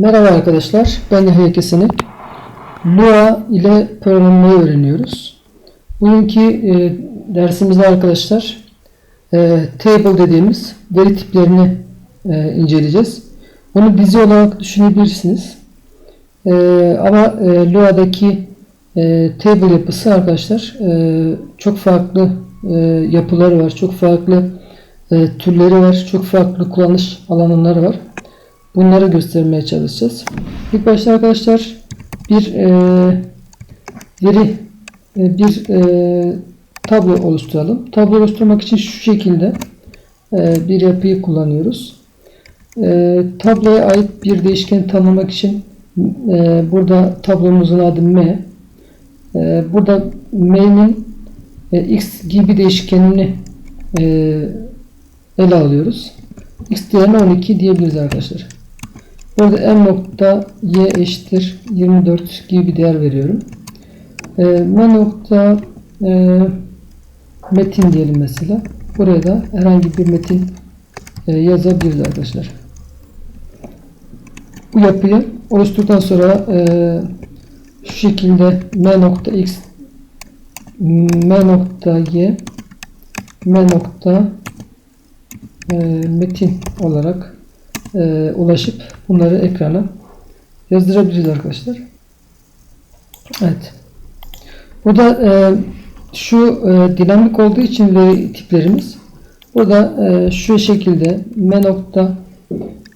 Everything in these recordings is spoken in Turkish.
Merhaba arkadaşlar, ben Yahya Kesenek. Lua ile programlamayı öğreniyoruz. Bugünkü e, dersimizde arkadaşlar e, table dediğimiz veri tiplerini e, inceleyeceğiz. Bunu dizi olarak düşünebilirsiniz. E, ama e, Lua'daki e, table yapısı arkadaşlar e, çok farklı e, yapıları var, çok farklı e, türleri var, çok farklı kullanış alanları var. Bunları göstermeye çalışacağız. İlk başta arkadaşlar bir e, veri e, bir e, tablo oluşturalım. Tablo oluşturmak için şu şekilde e, bir yapıyı kullanıyoruz. E, tabloya ait bir değişken tanımlamak için e, burada tablomuzun adı m. E, burada m'nin e, x gibi değişkenini e, ele alıyoruz. x değerine 12 diyebiliriz arkadaşlar. Burada m nokta y eşittir 24 gibi bir değer veriyorum. E, m nokta e, metin diyelim mesela. Buraya da herhangi bir metin e, yazabiliriz arkadaşlar. Bu yapıyı oluşturduktan sonra e, şu şekilde m nokta x m nokta y m nokta e, metin olarak e, ulaşıp bunları ekrana yazdırabiliriz arkadaşlar. Evet. Burada e, şu e, dinamik olduğu için veri tiplerimiz burada e, şu şekilde m nokta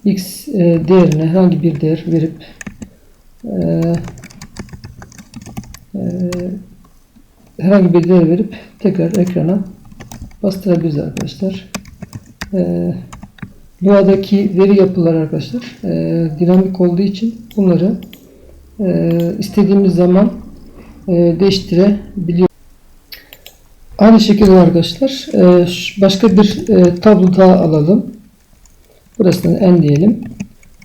x e, değerine herhangi bir değer verip e, e, herhangi bir değer verip tekrar ekrana bastırabiliriz arkadaşlar. E, Lua'daki veri yapıları arkadaşlar e, dinamik olduğu için bunları e, istediğimiz zaman e, değiştirebiliyoruz. Aynı şekilde arkadaşlar e, başka bir e, tablo daha alalım. Burasını en diyelim.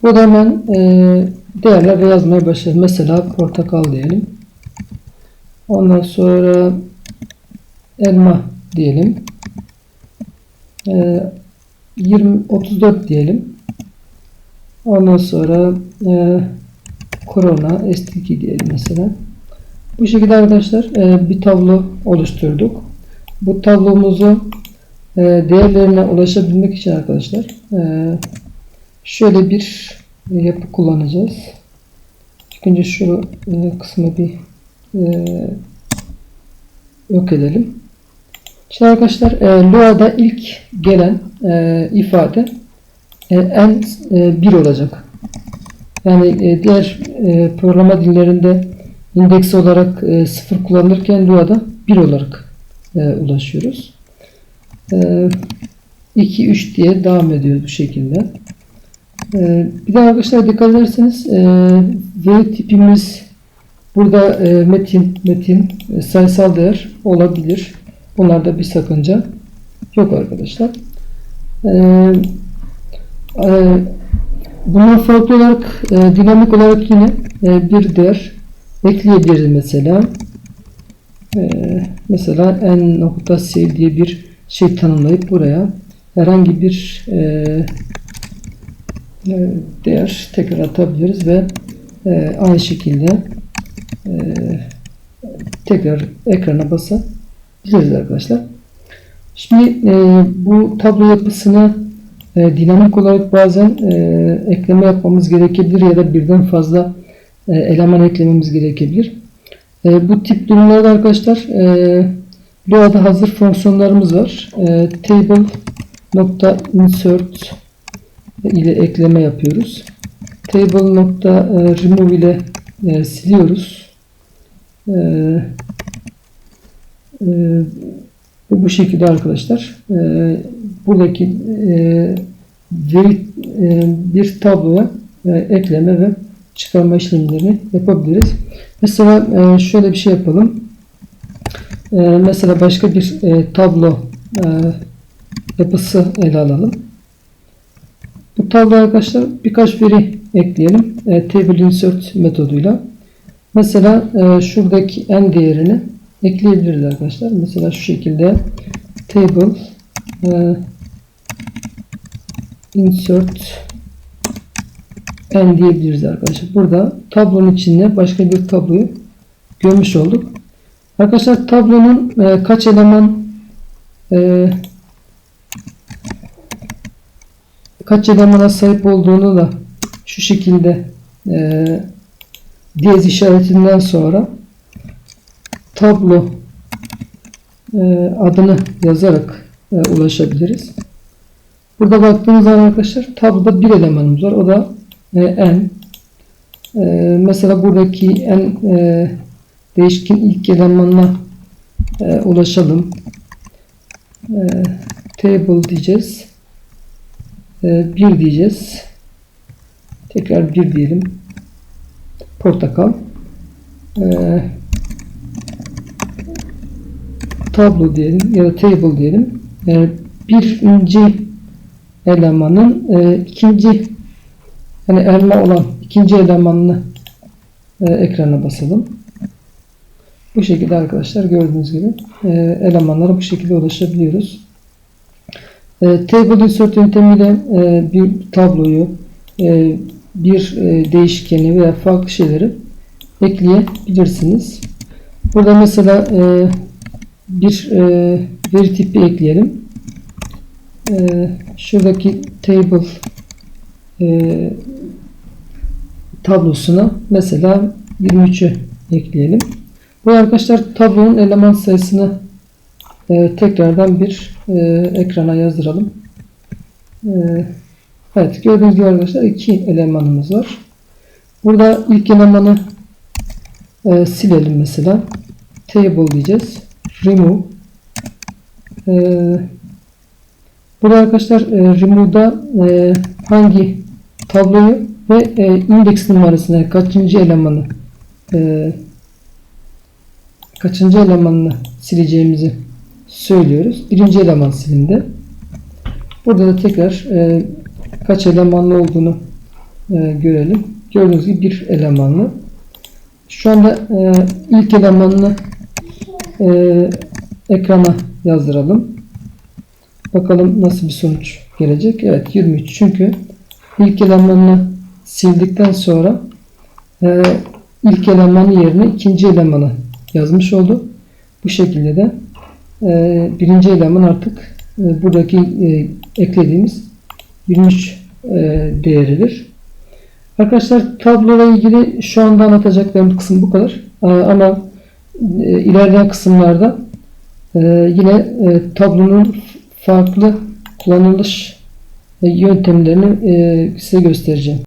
Burada hemen e, değerler yazmaya başlayalım. Mesela portakal diyelim. Ondan sonra elma diyelim. E, 20 34 diyelim. Ondan sonra e, korona S2 diyelim mesela. Bu şekilde arkadaşlar e, bir tablo oluşturduk. Bu tablomuzu e, değerlerine ulaşabilmek için arkadaşlar e, şöyle bir yapı kullanacağız. İlk önce şu e, kısmı bir e, yok edelim. Şimdi arkadaşlar e, Lua'da ilk gelen e, ifade e, en e, 1 olacak. Yani e, diğer e, programa dillerinde indeks olarak e, 0 kullanılırken Lua'da 1 olarak e, ulaşıyoruz. E, 2, 3 diye devam ediyor bu şekilde. E, bir de arkadaşlar dikkat ederseniz e, veri tipimiz burada e, metin, metin e, sayısal değer olabilir. Bunlarda bir sakınca yok arkadaşlar. Ee, e, farklı olarak e, dinamik olarak yine e, bir değer ekleyebiliriz mesela. Mesela n nokta save diye bir şey tanımlayıp buraya herhangi bir değer tekrar atabiliriz ve aynı şekilde tekrar ekrana basabiliriz arkadaşlar. Şimdi e, bu tablo yapısını e, dinamik olarak bazen e, ekleme yapmamız gerekebilir ya da birden fazla e, eleman eklememiz gerekebilir. E, bu tip durumlarda arkadaşlar e, Lua'da hazır fonksiyonlarımız var. E, table insert ile ekleme yapıyoruz. Table remove ile e, siliyoruz. E, e, ve bu şekilde arkadaşlar e, buradaki e, veri e, bir tabloya e, ekleme ve çıkarma işlemlerini yapabiliriz. Mesela e, şöyle bir şey yapalım. E, mesela başka bir e, tablo e, yapısı ele alalım. Bu tablo arkadaşlar birkaç veri ekleyelim. E, table insert metoduyla. Mesela e, şuradaki n değerini ekleyebiliriz arkadaşlar. Mesela şu şekilde table e, insert n diyebiliriz arkadaşlar. Burada tablonun içinde başka bir tabloyu görmüş olduk. Arkadaşlar tablonun e, kaç eleman e, kaç elemana sahip olduğunu da şu şekilde e, diyez işaretinden sonra tablo e, adını yazarak e, ulaşabiliriz. Burada baktığımız zaman arkadaşlar tabloda bir elemanımız var. O da e, n. Mesela buradaki n e, değişken ilk elemanına ulaşalım. Table diyeceğiz. E, 1 diyeceğiz. Tekrar 1 diyelim. Portakal. E, tablo diyelim ya da table diyelim. E, birinci elemanın ikinci yani elma olan ikinci elemanını e, ekrana basalım. Bu şekilde arkadaşlar gördüğünüz gibi e, elemanlara bu şekilde ulaşabiliyoruz. E, table insert yöntemiyle bir tabloyu bir değişkeni veya farklı şeyleri ekleyebilirsiniz. Burada mesela bir e, veri tipi ekleyelim. E, şuradaki table e, tablosuna mesela 23'ü ekleyelim. Bu arkadaşlar tablonun eleman sayısını e, tekrardan bir e, ekrana yazdıralım. E, evet gördüğünüz gibi arkadaşlar iki elemanımız var. Burada ilk elemanı e, silelim mesela. Table diyeceğiz. Remove. E, burada arkadaşlar e, remove'da e, hangi tabloyu ve e, indeks numarasını yani kaçıncı elemanı e, kaçıncı elemanını sileceğimizi söylüyoruz. Birinci eleman silindi. Burada da tekrar e, kaç elemanlı olduğunu e, görelim. Gördüğünüz gibi bir elemanlı. Şu anda e, ilk elemanını e, ekrana yazdıralım. Bakalım nasıl bir sonuç gelecek. Evet 23 çünkü ilk elemanını sildikten sonra e, ilk elemanın yerine ikinci elemanı yazmış oldu. Bu şekilde de e, birinci eleman artık e, buradaki e, eklediğimiz 23 e, değeridir. Arkadaşlar tabloyla ilgili şu anda anlatacaklarım kısım bu kadar. E, ama ilerleyen kısımlarda e, yine e, tablonun farklı kullanılış yöntemlerini e, size göstereceğim.